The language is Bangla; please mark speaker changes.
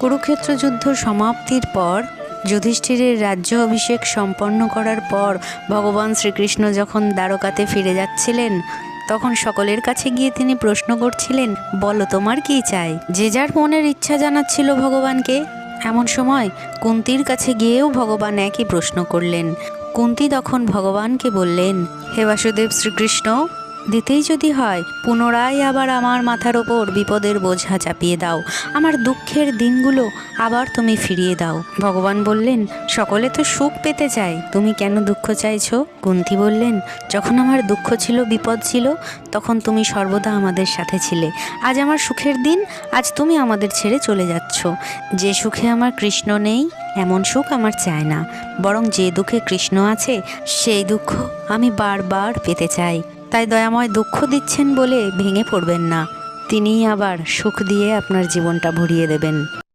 Speaker 1: কুরুক্ষেত্র যুদ্ধ সমাপ্তির পর, যুধিষ্ঠিরের রাজ্য অভিষেক সম্পন্ন করার পর ভগবান শ্রীকৃষ্ণ যখন দ্বারকাতে ফিরে যাচ্ছিলেন, তখন সকলের কাছে গিয়ে তিনি প্রশ্ন করছিলেন, বলো, তোমার কি চাই? যে যার মনের ইচ্ছা জানাচ্ছিল ভগবানকে, এমন সময় কুন্তির কাছে গিয়েও ভগবান একই প্রশ্ন করলেন। কুন্তি তখন ভগবানকে বললেন, হে বাসুদেব শ্রীকৃষ্ণ দিতেই যদি হয়, পুনরায় আবার আমার মাথার ওপর বিপদের বোঝা চাপিয়ে দাও। আমার দুঃখের দিনগুলো আবার তুমি ফিরিয়ে দাও। ভগবান বললেন, সকলে তো সুখ পেতে চায়। তুমি কেন দুঃখ চাইছো? কুন্তি বললেন, যখন আমার দুঃখ ছিল, বিপদ ছিল, তখন তুমি সর্বদা আমাদের সাথে ছিলে। আজ আমার সুখের দিন, আজ তুমি আমাদের ছেড়ে চলে যাচ্ছ। যে সুখে আমার কৃষ্ণ নেই, এমন সুখ আমার চায় না। বরং যে দুঃখে কৃষ্ণ আছে, সেই দুঃখ আমি বারবার পেতে চাই। তাই দয়াময় দুঃখ দিচ্ছেন বলে ভেঙে পড়বেন না। তিনিই আবার সুখ দিয়ে আপনার জীবনটা ভরিয়ে দেবেন।